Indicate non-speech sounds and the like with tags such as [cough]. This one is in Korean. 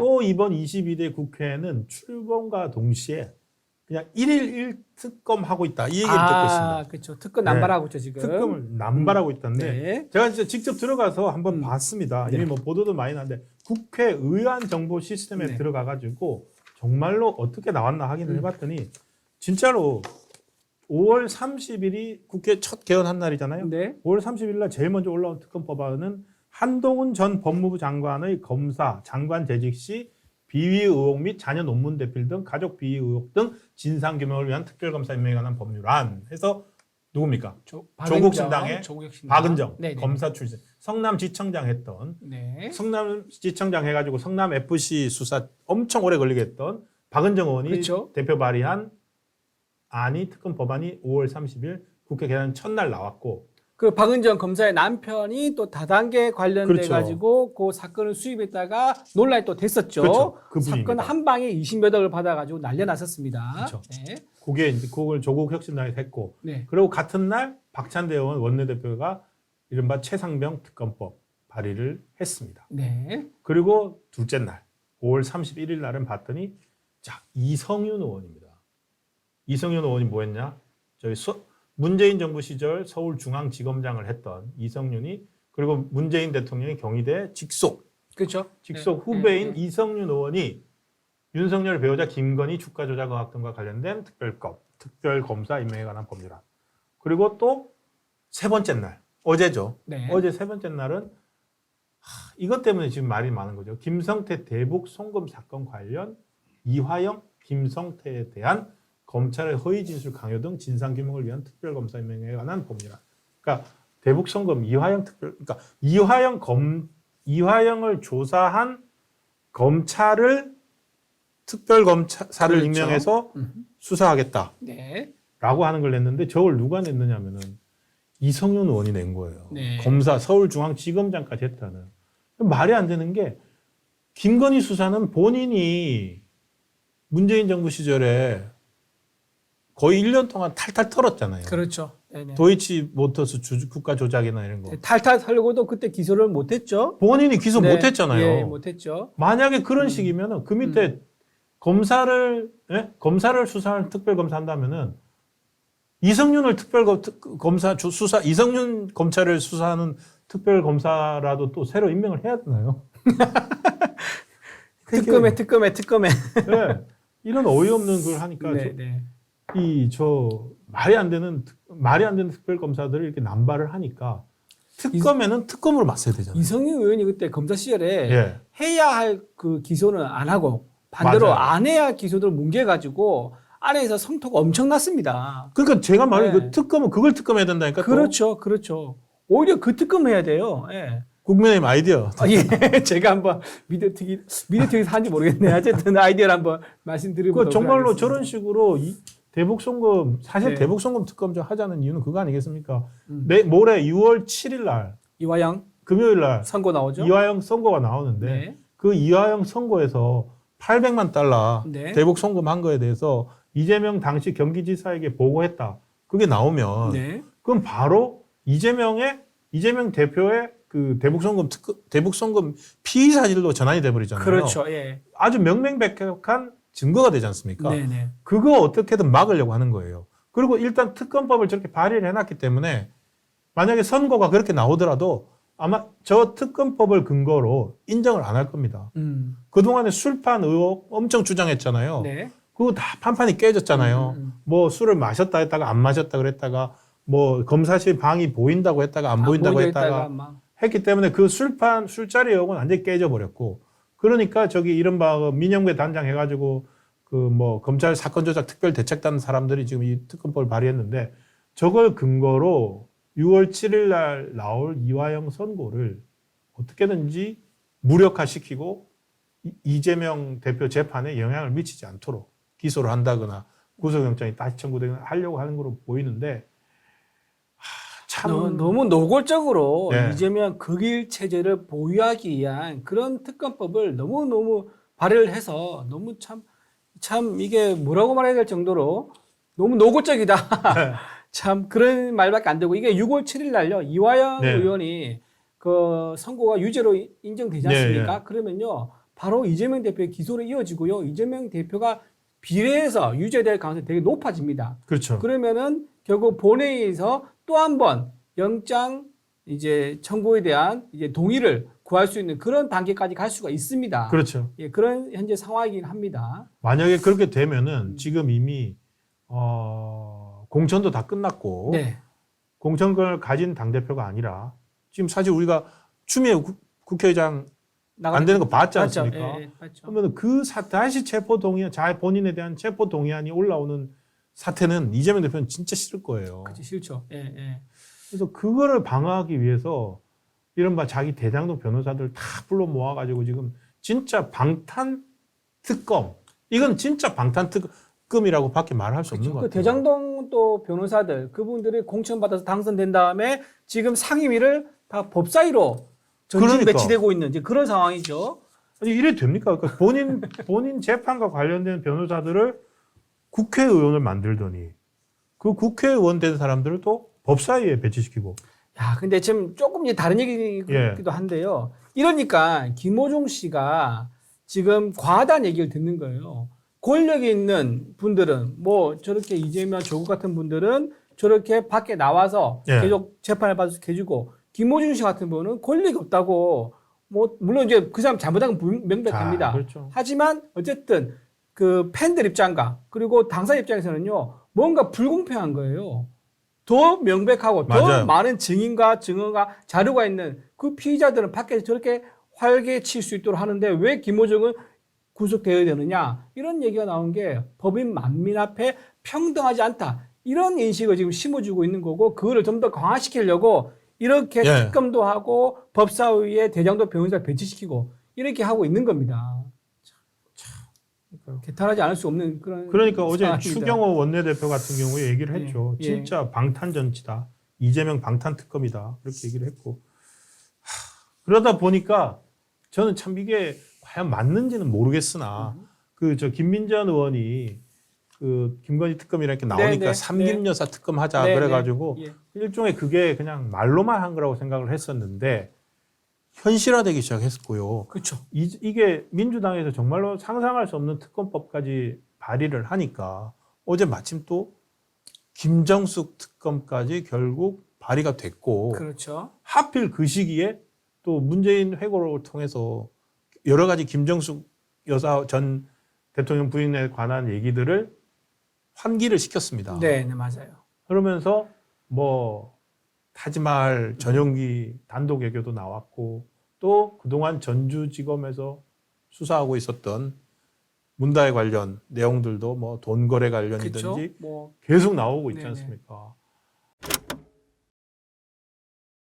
또 이번 22대 국회는 출범과 동시에 그냥 일일 1특검 하고 있다. 이 얘기를 듣고 아, 있습니다. 그렇죠. 특검 네. 남발하고 있죠 지금. 특검을 남발하고 있던데 네. 제가 진짜 직접 들어가서 한번 음. 봤습니다. 네. 이미 뭐 보도도 많이 나는데 국회 의안 정보 시스템에 네. 들어가 가지고 정말로 어떻게 나왔나 확인을 음. 해봤더니 진짜로 5월 30일이 국회 첫 개헌한 날이잖아요. 네. 5월 30일 날 제일 먼저 올라온 특검 법안은 한동훈 전 법무부 장관의 검사 장관 재직 시 비위 의혹 및 자녀 논문 대필 등 가족 비위 의혹 등 진상 규명을 위한 특별검사 임명에 관한 법률안 해서 누굽니까? 조, 조국 신당의 조국신당. 박은정 네, 네. 검사 출신 성남지청장 했던 네. 성남지청장 해가지고 성남 FC 수사 엄청 오래 걸리게 했던 박은정 의원이 그렇죠. 대표 발의한 안이 특검 법안이 5월 30일 국회 개헌 첫날 나왔고 그 박은정 검사의 남편이 또 다단계 관련돼 그렇죠. 가지고 그 사건을 수입했다가 논란이 또 됐었죠. 그렇죠. 그분입니다. 사건 한 방에 20몇 억을 받아가지고 난리 났었습니다. 그렇죠. 네. 그게 이제 그걸 조국 혁신당에서 했고 네. 그리고 같은 날 박찬대 의원 원내대표가 이른바 최상병 특검법 발의를 했습니다. 네. 그리고 둘째 날 5월 31일 날은 봤더니 자 이성윤 의원입니다. 이성윤 의원이 뭐했냐? 저희 수- 문재인 정부 시절 서울중앙지검장을 했던 이성윤이 그리고 문재인 대통령이 경희대 직속 그렇죠. 직속 네. 후배인 네. 이성윤 의원이 윤석열 배우자 김건희 주가 조작 의혹 등과 관련된 특별검 특별검사 임명에 관한 법률안 그리고 또 세 번째 날 어제죠. 네. 어제 세 번째 날은 하, 이것 때문에 지금 말이 많은 거죠. 김성태 대북 송금 사건 관련 이화영, 김성태에 대한 검찰의 허위 진술 강요 등 진상 규명을 위한 특별검사 임명에 관한 법률안. 그러니까 대북 송금 이화영 특별 그러니까 이화영 검 이화영을 조사한 검찰을 특별검사를 그렇죠. 임명해서 음. 수사하겠다라고 네. 하는 걸 냈는데 저걸 누가 냈느냐면은 이성윤 의원이 낸 거예요. 네. 검사 서울중앙지검장까지 했다는 말이 안 되는 게 김건희 수사는 본인이 문재인 정부 시절에 거의 1년 동안 탈탈 털었잖아요. 그렇죠. 네네. 도이치 모터스 주- 국가 조작이나 이런 거. 탈탈 털고도 그때 기소를 못했죠. 본인이 기소 네. 못했잖아요. 예, 못했죠. 만약에 그런 음. 식이면은 그 밑에 검사를 예? 검사를 수사할 특별 검사 한다면은 이성윤을 특별 검- 검사 주- 수사 이성윤 검찰을 수사하는 특별 검사라도 또 새로 임명을 해야 되나요? [laughs] 특검에 특검에 특검에. 예. 이런 어이없는 걸 하니까 네, 네. 이 저 말이 안 되는 특- 말이 안 되는 특별 검사들을 이렇게 남발을 하니까 특검에는 특검으로 맞서야 되잖아요. 이성윤 의원이 그때 검사 시절에 예. 해야 할 그 기소는 안 하고 반대로 맞아요. 안 해야 할 기소들을 뭉개가지고 안에서 성토가 엄청났습니다. 그러니까 제가 말한 네. 그 특검은 그걸 특검해야 된다니까. 또. 그렇죠, 그렇죠. 오히려 그 특검 해야 돼요. 예. 국민의힘 아이디어. 아, 예. [laughs] 제가 한번 미디어특위 미디어특위에서 한지 모르겠네요. 어쨌든 아이디어를 한번 말씀드리고 그 정말로 저런 식으로 이 대북 송금 사실 네. 대북 송금 특검 좀 하자는 이유는 그거 아니겠습니까? 음. 내 모레 6월 7일 날 이화영 금요일 날 선고 나오죠. 이화영 선고가 나오는데 네. 그 이화영 선고에서 800만 달러 네. 대북 송금한 거에 대해서 이재명 당시 경기지사에게 보고했다. 그게 나오면 네. 그럼 바로 이재명의 이재명 대표의 그 대북 송금 특 대북 송금 피의 사실로 전환이 돼 버리잖아요. 그렇죠. 예. 아주 명명백백한 증거가 되지 않습니까? 네, 네. 그거 어떻게든 막으려고 하는 거예요. 그리고 일단 특검법을 저렇게 발의를 해놨기 때문에 만약에 선고가 그렇게 나오더라도 아마 저 특검법을 근거로 인정을 안 할 겁니다. 음. 그동안에 술판 의혹 엄청 주장했잖아요. 네. 그거 다 판판이 깨졌잖아요. 음, 음. 뭐 술을 마셨다 했다가 안 마셨다 그랬다가 뭐 검사실 방이 보인다고 했다가 안 보인다고 보이다 했다가 막. 했기 때문에 그 술판 술자리 의혹은 완전히 깨져버렸고 그러니까 저기 이른바 그 민영배 단장 해가지고 그 뭐 검찰 사건 조작 특별 대책단 사람들이 지금 이 특검법을 발의했는데 저걸 근거로 6월 7일 날 나올 이화영 선고를 어떻게든지 무력화시키고 이- 이재명 대표 재판에 영향을 미치지 않도록 기소를 한다거나 구속영장이 다시 청구되거나 하려고 하는 거로 보이는데 하, 참 너무, 너무 노골적으로 네. 이재명 극일 체제를 보유하기 위한 그런 특검법을 너무 너무 발의를 해서 너무 참 참 이게 뭐라고 말해야 될 정도로 너무 노골적이다. 네. [laughs] 참 그런 말밖에 안 되고 이게 6월 7일 날요 이화영 네. 의원이 그 선고가 유죄로 인정되지 네, 않습니까? 그러면요 바로 이재명 대표의 기소로 이어지고요. 이재명 대표가 비례해서 유죄될 가능성이 되게 높아집니다. 그렇죠. 그러면은 결국 본회의에서 또 한 번 영장 이제 청구에 대한 이제 동의를 구할 수 있는 그런 단계까지 갈 수가 있습니다. 그렇죠. 예, 그런 현재 상황이긴 합니다. 만약에 그렇게 음. 되면은 지금 이미 어, 공천도 다 끝났고 네. 공천권을 가진 당 대표가 아니라 지금 사실 우리가 추미애 국- 국회의장 안 되는 거 봤지? 않습니까? 예, 예, 맞죠. 그러면 그 사, 다시 체포 동의안, 자 본인에 대한 체포 동의안이 올라오는 사태는 이재명 대표는 진짜 싫을 거예요. 그치 싫죠. 예, 예. 그래서 그거를 방어하기 위해서 이른바 자기 대장동 변호사들 다 불러 모아가지고 지금 진짜 방탄 특검 이건 진짜 방탄 특검이라고 밖에 말할 수 없는 것그 같아요. 대장동 또 변호사들 그분들이 공천 받아서 당선된 다음에 지금 상임위를 다 법사위로 전진 그러니까. 배치되고 있는 이제 그런 상황이죠. 아니 이래 됩니까? 그러니까 본인 [laughs] 본인 재판과 관련된 변호사들을 국회의원을 만들더니 그 국회의원 된 사람들을 또 법사위에 배치시키고 야, 근데 지금 조금 이제 다른 얘기기도 예. 한데요. 이러니까 김호중 씨가 지금 과하다는 얘기를 듣는 거예요. 권력이 있는 분들은 뭐 저렇게 이재명 조국 같은 분들은 저렇게 밖에 나와서 예. 계속 재판을 받아서 해주고 김호중 씨 같은 분은 권력이 없다고 뭐 물론 이제 그 사람 잘못한 건 분- 명백합니다. 자, 그렇죠. 하지만 어쨌든 그 팬들 입장과 그리고 당사 입장에서는요 뭔가 불공평한 거예요. 더 명백하고 더 맞아요. 많은 증인과 증언과 자료가 있는 그 피의자들은 밖에서 저렇게 활개 칠 수 있도록 하는데 왜 김호중은 구속되어야 되느냐 이런 얘기가 나온 게 법인 만민 앞에 평등하지 않다 이런 인식을 지금 심어주고 있는 거고 그거를 좀 더 강화시키려고 이렇게 예. 특검도 하고 법사위에 대장도 변호사 배치시키고 이렇게 하고 있는 겁니다. 개탄하지 않을 수 없는 그런 그러니까 어제 상황입니다. 추경호 원내대표 같은 경우에 얘기를 했죠. 예. 진짜 방탄전치다. 이재명 방탄 특검이다. 그렇게 얘기를 했고. 하, 그러다 보니까 저는 참 이게 과연 맞는지는 모르겠으나 음. 그저 김민전 의원이 그 김건희 특검이라 이렇게 나오니까 네, 네, 삼김 여사 특검 하자 네, 그래가지고 네. 예. 일종의 그게 그냥 말로만 한 거라고 생각을 했었는데 현실화되기 시작했고요. 그렇죠. 이, 이게 민주당에서 정말로 상상할 수 없는 특검법까지 발의를 하니까 어제 마침 또 김정숙 특검까지 결국 발의가 됐고 그렇죠. 하필 그 시기에 또 문재인 회고를 통해서 여러 가지 김정숙 여사 전 대통령 부인에 관한 얘기들을 환기를 시켰습니다. 네, 네 맞아요. 그러면서 뭐 타지말 전용기 단독 외교도 나왔고 또 그동안 전주지검에서 수사하고 있었던 문다에 관련 내용들도 뭐 돈 거래 관련이든지. 뭐 계속 나오고 있지 네네. 않습니까?